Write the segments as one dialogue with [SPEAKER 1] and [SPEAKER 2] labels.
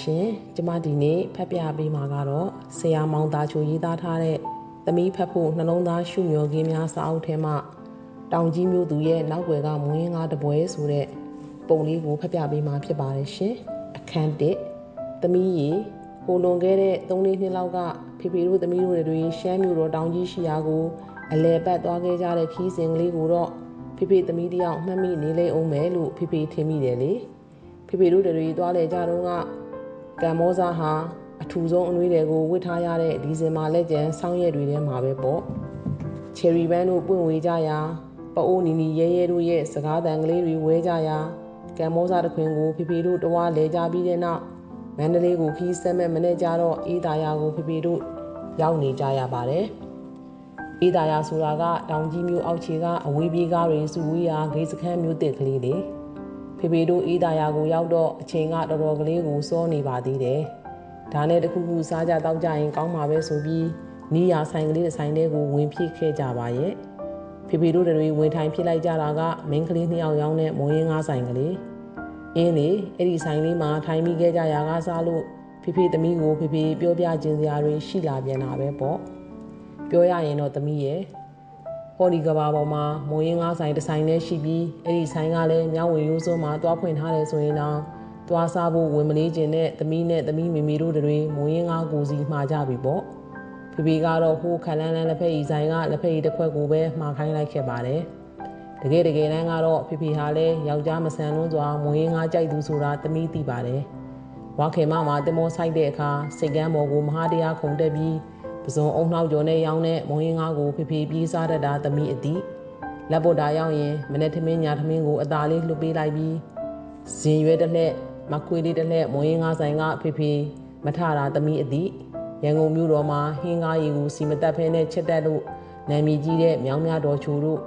[SPEAKER 1] ရှင်ကျမဒီနေ့ဖတ်ပြပေးမှာကတော့ဆရာမောင်သားချိုရေးသားထားတဲ့သမီးဖတ်ဖို့နှလုံးသားရှုမျောခင်းများစာအုပ်ထဲမှာတောင်ကြီးမျိုးသူရဲ့နောက်ွယ်ကမွေးငါတပွဲဆိုတဲ့ပုံလေးကိုဖတ်ပြပေးမှာဖြစ်ပါတယ်ရှင်အခန်း1သမီးရေဟိုလွန်ခဲ့တဲ့3လေးနှစ်လောက်ကဖေဖေတို့သမီးတို့တွေရှမ်းမျိုးတော်တောင်ကြီးရှိရာကိုအလဲပတ်သွားခဲ့ကြတဲ့ခီးစဉ်ကလေးကိုတော့ဖေဖေသမီးတယောက်မှတ်မိနေလေအောင်မယ်လို့ဖေဖေထင်မိတယ်လေဖေဖေတို့တွေသွားလေကြတော့က ကံမောစားဟာအထူဆုံးအနှွေးတွေကိုဝစ်ထားရတဲ့ဒီဇင်ဘာလက်ကျန်ဆောင်းရက်တွေထဲမှာပဲပေါ့ချယ်ရီဘန်းတို့ပွင့်ဝေကြရာပအိုးနီနီရဲရဲတို့ရဲ့စကားတန်ကလေးတွေဝဲကြရာကံမောစားတစ်ခွင်ကိုဖေဖေတို့တဝါလဲကြပြီးတဲ့နောက်မန္တလေးကိုခီးဆက်မဲ့မနေ့ကျတော့အေးသာယာကိုဖေဖေတို့ရောက်နေကြရပါတယ်အေးသာယာဆိုတာကတောင်ကြီးမျိုးအောက်ခြေကအဝေးပြေးကားတွေစုဝေးရာဂိတ်စခန်းမျိုးတစ်ကလေးတွေ ဖေဖေတို့အေးသာယာကိုရောက်တော့အချိန်ကတော်တော်ကလေးကိုစောနေပါသေးတယ်။ဒါနဲ့တခုခုစားကြတောက်ကြရင်ကောင်းမှာပဲဆိုပြီးနီးယာဆိုင်ကလေးတစ်ဆိုင်လေးကိုဝင်ဖြည့်ခဲ့ကြပါရဲ့။ဖေဖေတို့တွေဝင်ထိုင်ဖြစ်လိုက်ကြတာကမင်းကလေးနှစ်ယောက်ရောင်းတဲ့မိုးရင်းငါးဆိုင်ကလေး။အင်းလေအဲ့ဒီဆိုင်လေးမှာထိုင်မိခဲ့ကြရာကစားလို့ဖေဖေသမီးကိုဖေဖေပြောပြခြင်းစရာတွေရှိလာပြန်တာပဲပေါ့။ပြောရရင်တော့သမီးရဲ့ ဟော်ဒီကဘာပေါ်မှာမုံရင်ငါးဆိုင်တစ်ဆိုင်နဲ့ရှိပြီးအဲ့ဒီဆိုင်ကလည်းမြောင်းဝင်ရိုးစုံမှာတွားဖွင့်ထားတယ်ဆိုရင်တော့တွားစားဖို့ဝင်မလေးခြင်းနဲ့သမီးနဲ့သမီးမိမိတို့တွေမုံရင်ငါးကိုစီမှာကြပြီပေါ့ဖေဖေကတော့ဟိုးခလန်းလန်းလက်ဖက်ဤဆိုင်ကလက်ဖက်ဤတစ်ခွက်ကိုပဲမှာခိုင်းလိုက်ခဲ့ပါတယ်တကယ်တကယ်တမ်းကတော့ဖေဖေဟာလည်းယောက်ျားမဆန်လွန်းစွာမုံရင်ငါးကြိုက်သူဆိုတာသမီးသိပါတယ်ဝါခေမမှာတင်မောဆိုင်တဲ့အခါစိတ်ကမ်းပေါ်ကိုမဟာတရားခုန်တက်ပြီး ပစုံအုံနှောက်ကျော်နဲ့ရောင်းတဲ့မုံရင်ငါးကိုဖေဖေပြေးစားတတ်တာသမီးအသည်လက်ပေါ်တာရောက်ရင်မနေ့ထမင်းညာထမင်းကိုအသာလေးလှုပ်ပေးလိုက်ပြီးဇင်ရွဲတစ်လက်မခွေးလေးတစ်လက်မုံရင်ငါးဆိုင်ကဖေဖေမထတာသမီးအသည်ရန်ကုန်မြို့တော်မှာဟင်းကားရီကိုစီမတက်ဖဲနဲ့ချက်တက်လို့နာမည်ကြီးတဲ့မြောင်းများတော်ချိုတို့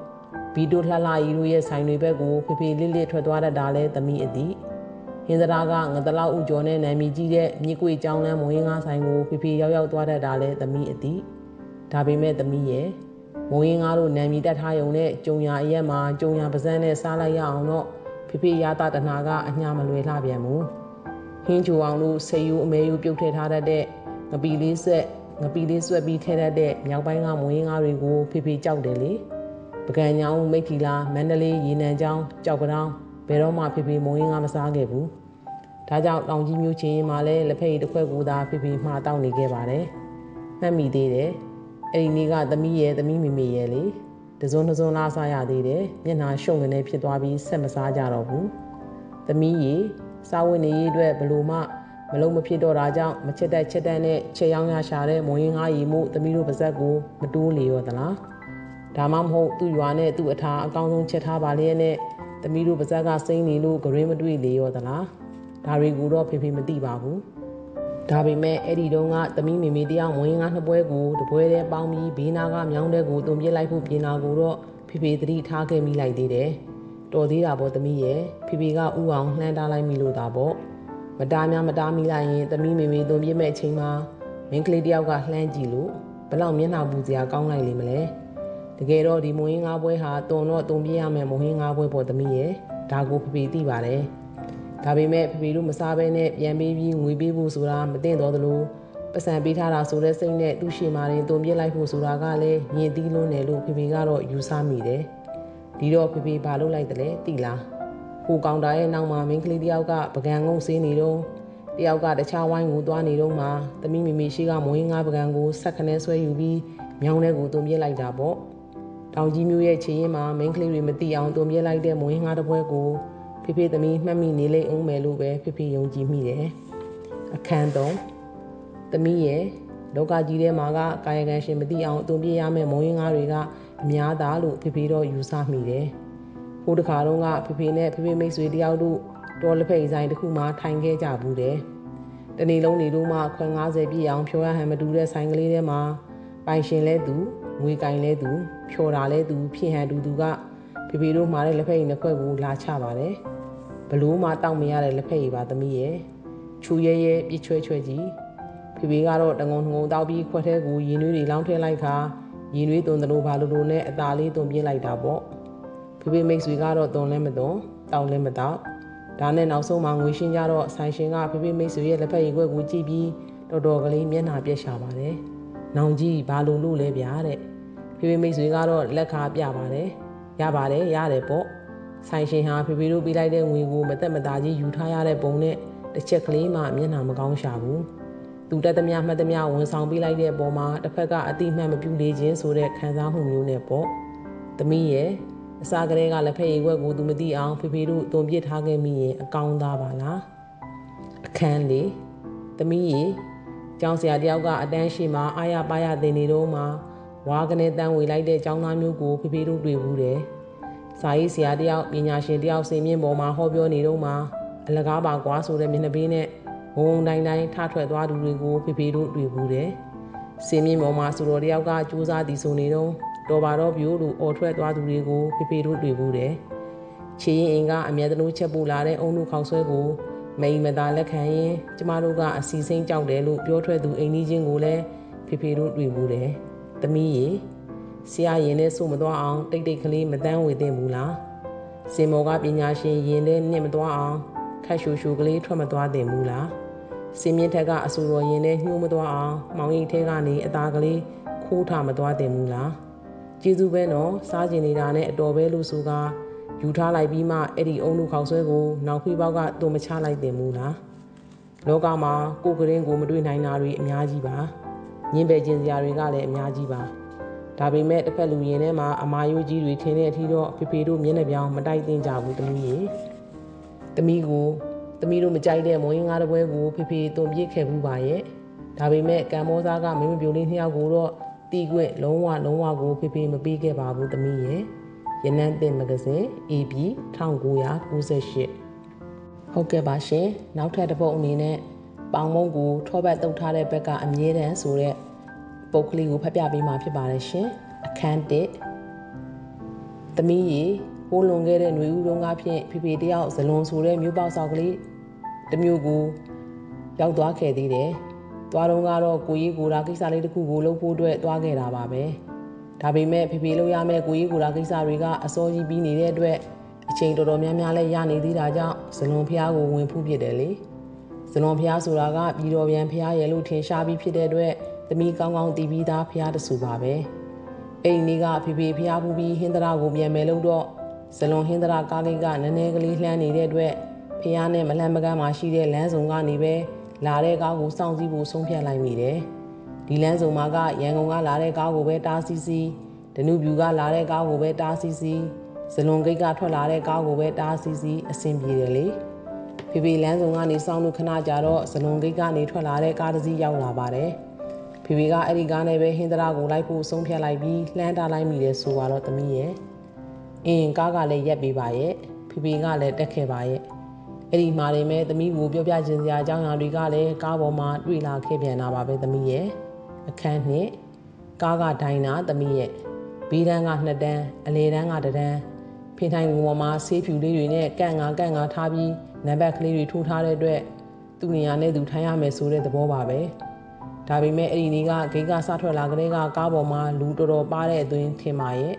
[SPEAKER 1] ဘီတိုလှလှရီတို့ရဲ့ဆိုင်တွေဘက်ကိုဖေဖေလေးလေးထွက်သွားတတ်တာလဲသမီးအသည် ဟင်္ဒရာကငတလောက်ဥကျော်နဲ့နာမည်ကြီးတဲ့မြစ်ကွေကျောင်းလမ်းမွေးငါးဆိုင်ကိုဖေဖေရောက်ရောက်သွားတတ်တာလဲသမီးအသည်ဒါပေမဲ့သမီးရဲ့မွေးငါးတို့နာမည်တက်ထားရုံနဲ့ကြုံရအရက်မှာကြုံရပါဇန်းနဲ့စားလိုက်ရအောင်တော့ဖေဖေရတာတနာကအညာမလွယ်လှပြန်ဘူးဟင်းချူအောင်တို့ဆေယူအမဲယူပြုတ်ထည့်ထားတတ်တဲ့ငပီလေးဆက်ငပီလေးဆွဲပြီးထည့်တတ်တဲ့မြောက်ပိုင်းကမွေးငါးတွေကိုဖေဖေကြောက်တယ်လေပကံညောင်းမိတ်ထီလာမန္တလေးရေနံချောင်းကြောက်ကတောင်း ဘယ်တော့မှဖေဖေမွေးငါးမစားခဲ့ဘူးဒါကြောင့်တောင်ကြီးမျိုးချင်းမှာလည်းလက်ဖက်ရည်တစ်ခွက်ကိုသာဖိဖိမှာတောက်နေခဲ့ပါတယ်။မှတ်မိသေးတယ်။အဲ့ဒီနေ့ကသမီးရဲ့သမီးမိမိရဲ့လေတစုံတစုံလားစားရသေးတယ်။မျက်နှာရှုံနေဖြစ်သွားပြီးဆက်မစားကြတော့ဘူး။သမီးရေစားဝင်နေရေးအတွက်ဘလို့မှမလုံးမဖြစ်တော့တာကြောင့်မချက်တက်ချက်တက်နဲ့ချက်ရောင်းရရှာတဲ့မွေးငါးရီမှုသမီးတို့ပါဇက်ကိုမတိုးလေရောသလား။ဒါမှမဟုတ်သူ့ရွာနဲ့သူ့အထာအကောင်းဆုံးချက်ထားပါလေနဲ့ သမီးတို့ပါဇက်ကစိမ့်နေလို့ဂရင်းမတွေ့လေရောသလား။ဒါတွေကိုတော့ဖေဖေမသိပါဘူး။ဒါပေမဲ့အဲ့ဒီတုန်းကသမီးမေမေတယောက်မွေးငါနှစ်ပွဲကိုတပွဲတည်းပေါင်းပြီးဘေးနာကမြောင်းတဲ့ကိုတုံပြစ်လိုက်ဖို့ပြင်နာကိုတော့ဖေဖေသတိထားခဲ့မိလိုက်သေးတယ်။တော်သေးတာပေါ့သမီးရဲ့ဖေဖေကဥအောင်လှမ်းတားလိုက်မိလို့တာပေါ့။မတားများမတားမိလိုက်ရင်သမီးမေမေတုံပြစ်မဲ့အချိန်မှာမင်းကလေးတယောက်ကလှမ်းကြည့်လို့ဘလောက်မျက်နှာပူစရာကောင်းလိုက်လိမ့်မလဲ။တ ကယ်တော့ဒီမွေးငါပွဲဟာတုံတော့တုံပြစ်ရမယ်မွေးငါပွဲပေါ့သမီးရဲ့ဒါကိုဖေဖေသိပါတယ်။ဒါပေမဲ့ဖေဖေတို့မစားဘဲနဲ့ပြန်ပေးပြီးငွေပေးဖို့ဆိုတာမသိတော့သလိုပတ်စံပေးထားတာဆိုတဲ့စိတ်နဲ့သူ့ရှေမာရင်တုံပြစ်လိုက်ဖို့ဆိုတာကလည်းညင်သီးလွန်းတယ်လို့ဖေဖေကတော့ယူဆမိတယ်။ဒီတော့ဖေဖေဘာလုပ်လိုက်တယ်လဲသိလား။ဟိုကောင်တာရဲ့နောက်မှာမင်းကလေးတယောက်ကပကံငုံဆေးနေတော့တယောက်ကတခြားဝိုင်းကိုသွားနေတော့မှသမီးမိမိရှိကမွေးငါးပကံကိုဆက်ခနဲဆွဲယူပြီးမြောင်းထဲကိုတုံပြစ်လိုက်တာပေါ့။ တောင်ကြီးမျိုးရဲ့ခြေရင်းမှာမင်းကလေးတွေမသိအောင်တုံပြစ်လိုက်တဲ့မွေးငါးတစ်ပွဲကိုဖေဖေသမီးမှတ်မိနေလိမ့်အောင်မယ်လို့ပဲဖေဖေယုံကြည်မိတယ်။အခန်း3သမီးရဲ့လောကကြီးထဲမှာကကာယကံရှင်မသိအောင်အသွင်ပြရမယ့်မုံရင်ငါးတွေကအများသားလို့ဖေဖေတော့ယူဆမိတယ်။ဟိုတခါတော့ကဖေဖေနဲ့ဖေဖေမိတ်ဆွေတယောက်တို့တော်လက်ဖက်ရည်ဆိုင်တစ်ခုမှထိုင်ခဲ့ကြဘူးတယ်။တနေ့လုံးနေတော့မှခွန်90ပြည့်အောင်ဖြောရဟန်မတူတဲ့ဆိုင်ကလေးထဲမှာပိုင်ရှင်လဲသူ ငွေကင်လဲသူဖြော်တာလဲသူဖြစ်ဟန်တူသူကဖေဖေတို့မှာတဲ့လက်ဖက်ရည်နှစ်ခွက်ကိုလာချပါတယ်။ဘလို့မှတောက်မရတဲ့လက်ဖက်ရည်ပါသမီးရဲ့ချူရဲရဲပြစ်ချွဲချွဲကြီးဖေဖေကတော့တငုံငုံတောက်ပြီးခွက်ထဲကိုရင်နွေးတွေလောင်းထည့်လိုက်ခါရင်နွေးသွန်တယ်လို့ဘာလို့လို့နဲ့အသာလေးသွန်ပြစ်လိုက်တာပေါ့ဖေဖေမိတ်ဆွေကတော့သွန်လဲမသွန်တောက်လဲမတောက်ဒါနဲ့နောက်ဆုံးမှငွေရှင်းကြတော့ဆိုင်ရှင်ကဖေဖေမိတ်ဆွေရဲ့လက်ဖက်ရည်ခွက်ကိုကြည့်ပြီးတော်တော်ကလေးမျက်နှာပြက်ရှာပါတယ်။ နောင်ကြီးဘာလို့လို့လဲဗျာတဲ့။ဖေဖေမိတ်ဆွေကတော့လက်ခါပြပါတယ်။ရပါတယ်ရတယ်ပေါ့။ဆိုင်ရှင်ဟာဖေဖေတို့ပေးလိုက်တဲ့ငွေကိုမသက်မသားကြီးယူထားရတဲ့ပုံနဲ့တစ်ချက်ကလေးမှမျက်နှာမကောင်းရှာဘူး။သူတက်သမျှမှတ်သမျှဝန်ဆောင်ပေးလိုက်တဲ့အပေါ်မှာတစ်ဖက်ကအတိမတ်မပြူလေခြင်းဆိုတဲ့ခံစားမှုမျိုးနဲ့ပေါ့။သမီးရဲ့အစားကလေးကလက်ဖက်ရည်ခွက်ကိုသူမသိအောင်ဖေဖေတို့တုံပြစ်ထားခဲ့မိရင်အကောင်းသားပါလားအခန်းလေးသမီးရေ ကျောင်းဆရာတယောက်ကအတန်းရှိမှအာရပါရတင်နေတော့မှဝါကနေတန်းဝေလိုက်တဲ့ကျောင်းသားမျိုးကိုဖေဖေတို့တွေ့ဘူးတယ်စာရေးဆရာတယောက်ပညာရှင်တယောက်စင်မြင့်ပေါ်မှာဟောပြောနေတော့မှအလကားပါကွာဆိုတဲ့မျက်နှာပေးနဲ့ဝုံတိုင်းတိုင်းထထွက်သွားသူတွေကိုဖေဖေတို့တွေ့ဘူးတယ်စင်မြင့်ပေါ်မှာဆိုတော်တယောက်ကစူးစမ်းတည်ဆိုနေတော့တော်ပါတော့ပြို့လို့အော်ထွက်သွားသူတွေကိုဖေဖေတို့တွေ့ဘူးတယ်။ချီရင်အင်ကအမျက်တလုံးချက်ပူလာတဲ့အုံနုခေါက်ဆွဲကို မိန်မသာလက်ခံရင်ကျမတို့ကအစီစိမ့်ကြောက်တယ်လို့ပြောထွက်သူအိမ်ကြီးချင်းကိုလည်းဖေဖေတို့တွေ့ဘူးတယ်။သမီးရေဆရာရင်နဲ့ဆိုမသွားအောင်တိတ်တိတ်ကလေးမတန်းဝေသင့်ဘူးလား။စင်မောကပညာရှင်ရင်နဲ့နှင့်မသွားအောင်ခက်ရှူရှူကလေးထွက်မသွားသင့်ဘူးလား။စင်မြင့်ထက်ကအဆူတော်ရင်နဲ့ညှိုးမသွားအောင်မောင်ရိပ်ထဲကနေအသားကလေးခိုးထမသွားသင့်ဘူးလား။ကျေးဇူးပဲနော်စားကျင်နေတာနဲ့အတော်ပဲလို့ဆိုက ယူထားလိုက်ပြီးမှအဲ့ဒီအုံလူခေါက်ဆွဲကိုနောက်ခွေးပေါက်ကတုံမချလိုက်တင်ဘူးလားလောကမှာကိုကရင်ကိုမတွေ့နိုင်တာတွေအများကြီးပါညင်ပယ်ခြင်းစရာတွေကလည်းအများကြီးပါဒါပေမဲ့တစ်ဖက်လူရင်ထဲမှာအမာယိုးကြီးတွေထင်းတဲ့အထိတော့ဖေဖေတို့မျက်နှာပြောင်မတိုက်သင့်ကြဘူးတမီးရေတမီးကိုတမီးတို့မကြိုက်တဲ့မွေးငါးတပွဲကိုဖေဖေတုံပြစ်ခဲ့ဘူးပါရဲ့ဒါပေမဲ့ကံမောစားကမင်းမပြိုလေးနှစ်ယောက်ကိုတော့တီးခွင့်လုံးဝလုံးဝကိုဖေဖေမပေးခဲ့ပါဘူးသမီးရဲ့ ရနန်းတင်မဂဇင်း AB 1998ဟုတ်ကဲ့ပါရှင်နောက်ထပ်တစ်ပုတ်အနေနဲ့ပေါင်မုံကိုထောပတ်တုတ်ထားတဲ့ဘက်ကအမြဲတမ်းဆိုတဲ့ပုတ်ကလေးကိုဖတ်ပြပေးမှာဖြစ်ပါတယ်ရှင်အခန်း1သမီးရေဟိုးလွန်ခဲ့တဲ့ຫນွေဦးတုံးကဖြင့်ဖေဖေတယောက်ဇလွန်ဆိုတဲ့မျိုးပေါက်ဆောက်ကလေးတစ်မျိုးကိုရောက်သွားခဲ့သေးတယ်သွားတော့ကတော့ကိုကြီးကိုရာကိစ္စလေးတစ်ခုကိုလုပ်ဖို့အတွက်သွားခဲ့တာပါပဲ ဒါပေမဲ့ဖေဖေလုပ်ရမယ့်ကိုကြီးကိုရာကိစ္စတွေကအစောကြီးပြီးနေတဲ့အတွက်အချိန်တော်တော်များများလဲရနေသေးတာကြောင့်ဇလွန်ဖျားကိုဝင်ဖူးဖြစ်တယ်လေဇလွန်ဖျားဆိုတာကပြည်တော်ပြန်ဖျားရဲ့လို့ထင်ရှားပြီးဖြစ်တဲ့အတွက်သမီးကောင်းကောင်းတည်ပြီးသားဖျားတဆူပါပဲအိမ်လေးကဖေဖေဖျားဖူးပြီးဟင်းသရကိုပြန်မယ်လို့တော့ဇလွန်ဟင်းသရကားလေးကနည်းနည်းကလေးလှမ်းနေတဲ့အတွက်ဖျားနဲ့မလှမ်းမကမ်းမှာရှိတဲ့လမ်းစုံကနေပဲလာတဲ့ကားကိုစောင့်စည်းဖို့ဆုံးဖြတ်လိုက်မိတယ်။ ဒီလမ်းစုံမှာကရန်ကုန်ကလာတဲ့ကားကိုပဲတားဆီးစီးဒနုပြူကလာတဲ့ကားကိုပဲတားဆီးစီးဇလွန်ဂိတ်ကထွက်လာတဲ့ကားကိုပဲတားဆီးစီးအဆင်ပြေတယ်လေ။ဖေဖေလမ်းစုံကနေစောင့်လို့ခဏကြာတော့ဇလွန်ဂိတ်ကနေထွက်လာတဲ့ကားတစ်စီးရောက်လာပါတယ်။ဖေဖေကအဲ့ဒီကားနဲ့ပဲဟင်္ဒရာကိုလိုက်ဖို့ဆုံးဖြတ်လိုက်ပြီးလှမ်းတားလိုက်မိတယ်ဆိုတော့သမီးရဲ့အင်းကားကလည်းရက်ပေးပါရဲ့ဖေဖေကလည်းတက်ခဲ့ပါရဲ့အဲ့ဒီမှာနေမဲ့သမီးကိုပြောပြခြင်းစရာအကြောင်းအရာတွေကလည်းကားပေါ်မှာတွေ့လာခဲ့ပြန်တာပါပဲသမီးရဲ့ အခန်းနှစ်ကားကဒိုင်နာသမီးရဲ့ဘေးတန်းကနှစ်တန်းအလေတန်းကတတန်းဖင်ထိုင်ပေါ်မှာဆေးဖြူလေးတွေနဲ့ကန့်ငါကန့်ငါထားပြီးနံပါတ်ကလေးတွေထိုးထားတဲ့အတွက်သူ့နေရာနဲ့သူထိုင်ရမယ်ဆိုတဲ့သဘောပါပဲဒါပေမဲ့အဲ့ဒီနေ့ကဂိတ်ကစထွက်လာကလေးကကားပေါ်မှာလူတော်တော်ပါတဲ့အသွင်ထင်ပါရဲ့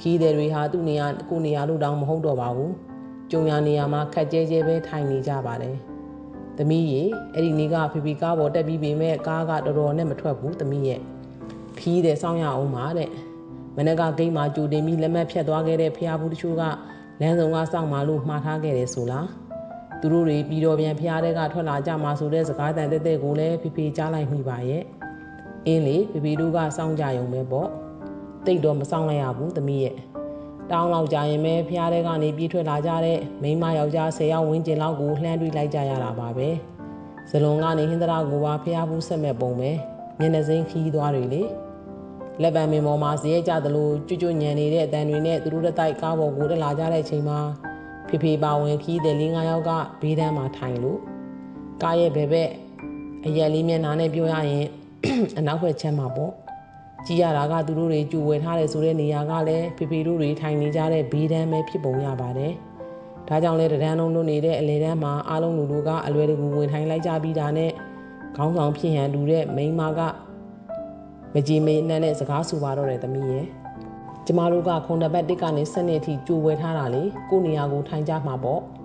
[SPEAKER 1] ခီးတဲ့တွေဟာသူ့နေရာကိုနေရာလို့တောင်မဟုတ်တော့ပါဘူးကြုံရနေရာမှာခက်ကြဲကြဲပဲထိုင်နေကြပါတယ်။ သမီးရေအဲ့ဒီနေ့ကဖီဖီကားပေါ်တက်ပြီးပေမဲ့ကားကတော်တော်နဲ့မထွက်ဘူးသမီးရဲ့ခီးတယ်စောင်းရအောင်ပါတဲ့။မနက်ကဂိတ်မှာကြိုတင်ပြီးလက်မှတ်ဖြတ်သွားခဲ့တဲ့ဖျားဘူးတချို့ကလမ်းစုံကစောင့်မာလို့မှားထားခဲ့တယ်ဆိုလား။သူတို့တွေပြီးတော့ပြန်ဖျားတဲ့ကထွက်လာကြမှာဆိုတဲ့စကားတန်တဲ့တဲ့ကိုလည်းဖီဖီကြားလိုက်မိပါရဲ့။အင်းလေဖီဖီတို့ကစောင့်ကြရုံပဲပေါ့။တိတ်တော့မစောင့်လိုက်ရဘူးသမီးရဲ့။ တောင်းလောက်ကြာရင်ပဲဖျားတဲ့ကနေပြေးထွက်လာကြတဲ့မိန်းမယောက်ျား10ယောက်ဝန်းကျင်လောက်ကိုလှမ်းတွေ့လိုက်ကြရတာပါပဲဇလွန်ကနေဟင်္ဒရာကိုပါဖျားဘူးဆက်မဲ့ပုံပဲမျက်နှာစိမ်းခီးသွားတွေလေလက်ပံမင်ပေါ်မှာဇရဲကြသလိုကျွတ်ကျွညံနေတဲ့အတန်တွေနဲ့သူတို့တက်တိုက်ကားပေါ်ကိုတက်လာကြတဲ့အချိန်မှာဖေဖေပါဝင်ခီးတဲ့လေးငါးယောက်ကဘေးတန်းမှာထိုင်လို့ကားရဲ့ဘဲဘက်အရက်လေးမျက်နှာနဲ့ပြောရရင်အနောက်ဘက်ချမ်းမှာပေါ့ ကြည်ရတာကသူတို့တွေကြူဝယ်ထားတယ်ဆိုတဲ့နေရာကလည်းဖေဖေတို့တွေထိုင်နေကြတဲ့ဘေးဒန်းပဲဖြစ်ပုံရပါတယ်။ဒါကြောင့်လဲတဒန်းလုံးတို့နေတဲ့အလေတန်းမှာအားလုံးလူတို့ကအလွယ်တကူဝင်ထိုင်လိုက်ကြပြီးတာနဲ့ခေါင်းဆောင်ဖြစ်ဟန်တူတဲ့မိန်းမကမကြည်မနှံ့တဲ့စကားဆိုပါတော့တယ်သမီးရဲ့။ကျမတို့ကခုံတပတ်တစ်ကနေစနစ်အထိကြိုဝယ်ထားတာလေကိုနေရာကိုထိုင်ကြမှာပေါ့။က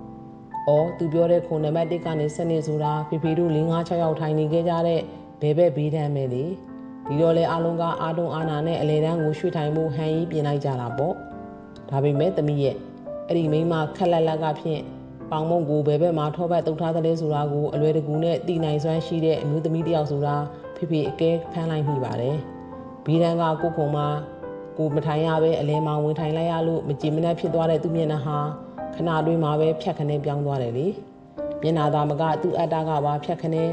[SPEAKER 1] ။အော်သူပြောတဲ့ခုံနံပါတ်1ကနေ7နှစ်ဆိုတာဖေဖေတို့4 5 6ယောက်ထိုင်နေခဲ့ကြတဲ့ဘဲဘဲဘေးတမ်းပဲလေ။ ဒီတော့လေအားလုံးကအာတုံအာနာနဲ့အလေတန်းကိုရွှေ့ထိုင်မှုဟန်ကြီးပြင်လိုက်ကြတာပေါ့။ဒါပေမဲ့သမီးရဲ့အဲ့ဒီမိန်းမခက်လက်လက်ကဖြင့်ပေါင်မုံကိုဘယ်ဘက်မှာထောပတ်တုတ်ထားသလဲဆိုတာကိုအလွယ်တကူနဲ့သိနိုင်စွမ်းရှိတဲ့အမျိုးသမီးတစ်ယောက်ဆိုတာဖေဖေအကဲဖမ်းလိုက်မိပါတယ်။ဘီရန်ကကိုခုံမှာကိုမထိုင်ရပဲအလဲမောင်ဝင်ထိုင်လိုက်ရလို့မကြည်မနှက်ဖြစ်သွားတဲ့သူ့မျက်နှာဟာခဏတွင်းမှာပဲဖြတ်ခနဲပြောင်းသွားတယ်လေ။မျက်နှာသားမကသူ့အတ္တကပါဖြတ်ခနဲ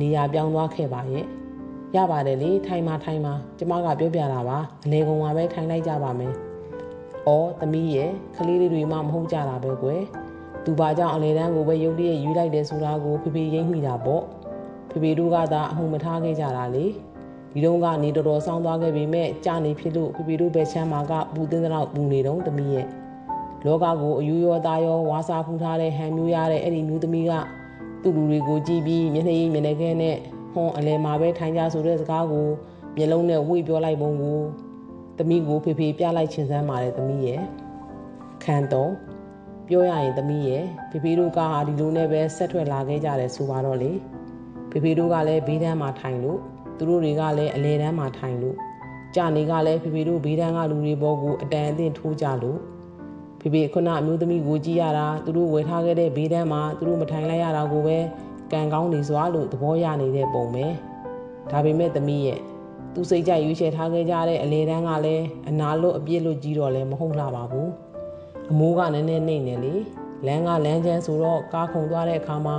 [SPEAKER 1] နေရာပြောင်းသွားခဲ့ပါရဲ့။ ရပါတယ်လေထိုင်မှာထိုင်မှာကျမကပြောပြတာပါအလဲကုံမှာပဲထိုင်လိုက်ကြပါမယ်။အော်သမီးရဲ့ကလေးလေးတွေမှမဟုတ်ကြတာပဲကွယ်။သူဘာကြောင့်အလေတန်းကိုပဲရုပ်တရက်ယူလိုက်တယ်ဆိုတာကိုဖေဖေရိပ်မိတာပေါ့ဖေဖေတို့ကသာအမှုမထားခဲ့ကြတာလေဒီတော့ကနေတော်တော်ဆောင်းသွားခဲ့ပေမဲ့ကြာနေဖြစ်လို့ဖေဖေတို့ပဲချမ်းမာကပူတင်းတဲ့ပူနေတော့သမီးရဲ့လောကကိုအယူရောသားရောဝါစာဖူးထားတဲ့ဟန်မျိုးရတဲ့အဲ့ဒီမျိုးသမီးကသူ့လူတွေကိုကြည့်ပြီးမျက်နှာရည်မျက်နှာခဲနဲ့ ဟွန်အလဲမှာပဲထိုင်ကြဆိုတဲ့စကားကိုမျက်လုံးနဲ့ဝှေ့ပြောလိုက်ပုံကိုသမီးကိုဖေဖေပြလိုက်ချင်စမ်းပါတယ်သမီးရဲ့ခံတော့ပြောရရင်သမီးရဲ့ဖေဖေတို့ကဟာဒီလိုနဲ့ပဲဆက်ထွက်လာခဲ့ကြတယ်ဆိုပါတော့လေဖေဖေတို့ကလည်းဘေးတန်းမှာထိုင်လို့သူတို့တွေကလည်းအလဲတန်းမှာထိုင်လို့ကြာနေကလည်းဖေဖေတို့ဘေးတန်းကလူတွေဘောကိုအတန်အသင့်ထိုးကြလို့ဖေဖေခုနအမျိုးသမီးကိုကြည့်ရတာသူတို့ဝယ်ထားခဲ့တဲ့ဘေးတန်းမှာသူတို့မထိုင်လိုက်ရတာကိုပဲ ကံကောင်းနေစွာလို့သဘောရနေတဲ့ပုံပဲဒါပေမဲ့သမီးရဲ့သူစိတ်ကြရွေးချယ်ထားခဲ့ကြတဲ့အလေတန်းကလည်းအနာလို့အပြစ်လို့ကြီးတော့လည်းမဟုတ်လာပါဘူးအမိုးကနည်းနည်းနှိမ့်နေလေလမ်းကလမ်းချမ်းဆိုတော့ကားခုန်သွားတဲ့အခါမှာ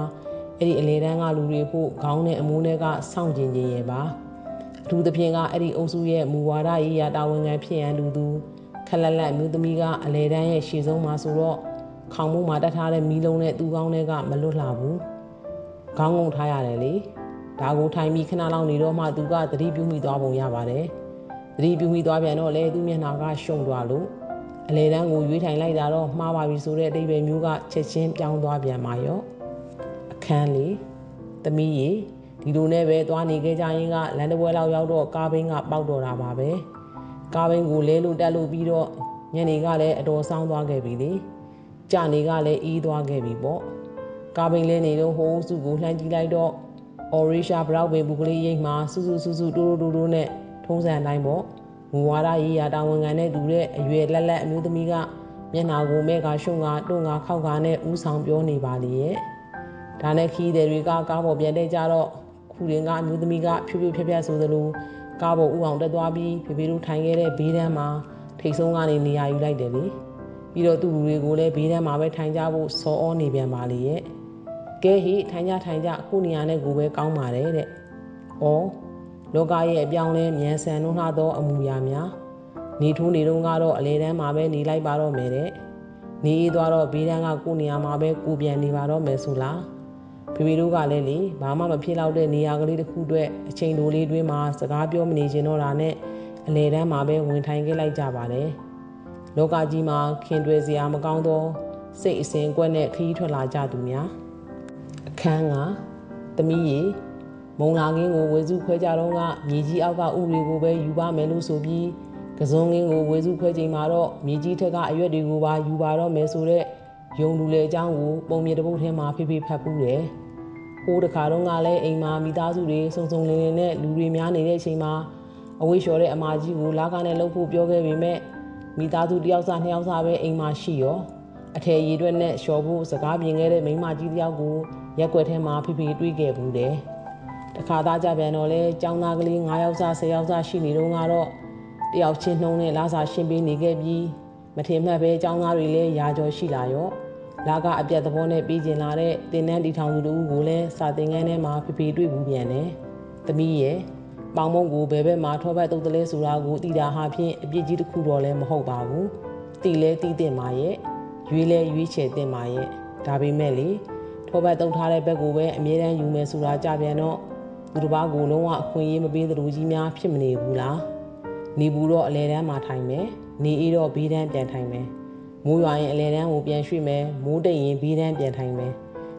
[SPEAKER 1] အဲ့ဒီအလေတန်းကလူတွေဖို့ခေါင်းနဲ့အမိုးနဲ့ကစောင့်ကျင်ခြင်းရဲ့ပါအထူးသဖြင့်ကအဲ့ဒီအုပ်စုရဲ့မူဝါဒရေးရာတာဝန်ခံဖြစ်ရန်လူသူခက်လက်လက်မျိုးသမီးကအလေတန်းရဲ့ရှေ့ဆုံးမှာဆိုတော့ခေါင်းမုံမှာတက်ထားတဲ့မီးလုံးနဲ့သူ့ကောင်းတွေကမလွတ်လှဘူး ခေါင်းငုံထားရတယ်လေဒါကိုထိုင်ပြီးခဏလောက်နေတော့မှသူကသတိပြုမိသွားပုံရပါတယ်သတိပြုမိသွားပြန်တော့လေသူ့မျက်နှာကရှုံသွားလို့အလေတန်းကိုရွေးထိုင်လိုက်တာတော့မှားပါပြီဆိုတဲ့အတိတ်ပဲမျိုးကချက်ချင်းပြောင်းသွားပြန်ပါရောအခန်းလေးသမီးရေဒီလိုနဲ့ပဲသွားနေခဲ့ကြရင်ကလန်တပွဲလောက်ရောက်တော့ကားဘင်းကပေါက်တော့တာပါပဲကားဘင်းကိုလဲလို့တက်လို့ပြီးတော့ညနေကလည်းအတော်ဆောင်းသွားခဲ့ပြီလေကြနေကလည်းအေးသွားခဲ့ပြီပေါ့ ကားဘင်းလဲနေတော့ဟိုးစုကိုလှမ်းကြည့်လိုက်တော့အော်ရီရှာဘရောက်ပင်ဘူးကလေးရိတ်မှာစူးစူးစူးစူးတိုးတိုးတိုးနဲ့ထုံးစံတိုင်းပေါ့မူဝါဒရေးရာတာဝန်ခံတဲ့သူတဲ့အရွယ်လက်လက်အမျိုးသမီးကမျက်နှာကိုမဲ့ကရှုံကတွန့်ကခောက်ကနဲ့ဥဆောင်ပြောနေပါလေရဲ့ဒါနဲ့ခီးတဲ့တွေကကားပေါ်ပြန်တဲ့ကြတော့ခုရင်ကအမျိုးသမီးကဖြူဖြူဖြက်ဖြက်ဆိုသလိုကားပေါ်ဥအောင်တက်သွားပြီးဖေဖေတို့ထိုင်ခဲ့တဲ့ဘေးတန်းမှာထိတ်ဆုံးကနေနေရာယူလိုက်တယ်လေပြီးတော့သူ့လူတွေကိုလည်းဘေးတန်းမှာပဲထိုင်ကြဖို့စော်ဩနေပြန်ပါလေရဲ့ ကဲဟိထိုင်ကြထိုင်ကြခုနေရာနဲ့ကိုပဲကောင်းပါတယ်တဲ့။အော်လောကရဲ့အပြောင်းလဲမြန်ဆန်နှုံးလှသောအမူအရာများနေထိုးနေတော့ကတော့အလေတန်းမှာပဲနေလိုက်ပါတော့မယ်တဲ့နေအေးသွားတော့ဘေးတန်းကကိုနေရာမှာပဲကိုပြန်နေပါတော့မယ်ဆိုလားဖေဖေတို့ကလည်းလေဘာမှမဖြစ်တော့တဲ့နေရာကလေးတစ်ခုအတွက်အချိန်တိုလေးတွင်းမှာစကားပြောမနေချင်တော့တာနဲ့အလေတန်းမှာပဲဝင်ထိုင်ခဲ့လိုက်ကြပါတယ်လောကကြီးမှာခင်တွယ်စရာမကောင်းသောစိတ်အစဉ်ကွက်နဲ့ခရီးထွက်လာကြသူများ အခန်းကသမီးရေမုံလာကင်းကိုဝေစုခွဲကြတော့ကမြေကြီးအောက်ကဥတွေကိုပဲယူပါမယ်လို့ဆိုပြီးကစုံကင်းကိုဝေစုခွဲချိန်မှာတော့မြေကြီးထက်ကအရွက်တွေကိုပါယူပါတော့မယ်ဆိုတဲ့ယုံလူလေအကြောင်းကိုပုံမြေတပုတ်ထဲမှာဖိဖိဖတ်ပူးတယ်။ဟိုးတခါတော့ကလည်းအိမ်မှာမိသားစုတွေစုံစုံလင်လင်နဲ့လူတွေများနေတဲ့အချိန်မှာအဝိရှော်တဲ့အမကြီးကိုလာကနဲ့လှုပ်ဖို့ပြောခဲ့ပေမဲ့မိသားစုတယောက်စားနှစ်ယောက်စားပဲအိမ်မှာရှိရောအထည်ရည်ရွက်နဲ့လျှော်ဖို့စကားပြင်ခဲ့တဲ့မိန်းမကြီးတယောက်ကို ရက်ွက်ထဲမှာဖိဖိတွေးခဲ့ဘူးတယ်။တခါသားကြပြန်တော့လဲចောင်းသားကလေး9ယောက်စား10ယောက်စားရှိနေတော့ကတော့တယောက်ချင်းနှုံးနဲ့လာစာရှင်းပေးနေခဲ့ပြီးမထင်မှတ်ပဲចောင်းသားတွေလည်းရာကျော်ရှိလာရောလာကအပြတ်သဘောနဲ့ပြီးကျင်လာတဲ့တင်နန်းတီထောင်သူတို့ကိုလည်းစာသင်ခန်းထဲမှာဖေဖေတွေ့ဘူးပြန်တယ်။သမီးရဲ့ပေါင်မုံကိုဘယ်ဘက်မှာထောဘက်တုတ်တလဲဆိုတာကိုသိတာဟာဖြင့်အပြစ်ကြီးတစ်ခုတော့လည်းမဟုတ်ပါဘူး။သိလဲသိတဲ့မှာရဲ့ရွေးလဲရွေးချယ်တဲ့မှာရဲ့ဒါပေမဲ့လေ ထောဘက်တုတ်ထားတဲ့ဘက်ကိုပဲအမြဲတမ်းယူမယ်ဆိုတာကြပြန်တော့သူတစ်ပါးကိုလုံးဝအခွင့်အရေးမပေးသလိုကြီးများဖြစ်မနေဘူးလားနေဘူးတော့အလဲတန်းမှာထိုင်မယ်နေအေးတော့ဘေးတန်းပြန်ထိုင်မယ်မိုးရွာရင်အလဲတန်းကိုပြန်ရွှေ့မယ်မိုးတိတ်ရင်ဘေးတန်းပြန်ထိုင်မယ်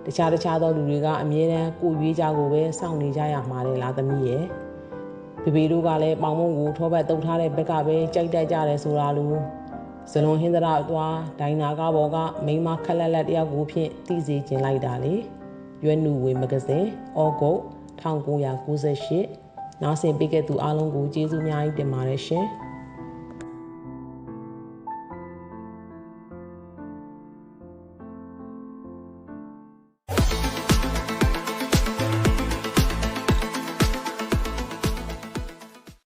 [SPEAKER 1] တခြားတခြားသောလူတွေကအမြဲတမ်းကိုရွေးကြကိုပဲစောင့်နေကြရမှာလေလားသမီးရဲ့ဖေဖေတို့ကလည်းပေါင်မုံကိုထောပတ်တုတ်ထားတဲ့ဘက်ကပဲကြိုက်တတ်ကြတယ်ဆိုတာလို့ ဇလွန်ဟင်းသရအသွားဒိုင်နာကဘောကမိန်းမခက်လက်လက်တယောက်ကိုဖြင့်တီးစီကျင်လိုက်တာလေရွက်နူဝေမဂဇင်းဩဂုတ်1998နားဆင်ပေးခဲ့သူအားလုံးကိုကျေးဇူးများကြီးတင်ပါတယ်ရှင်။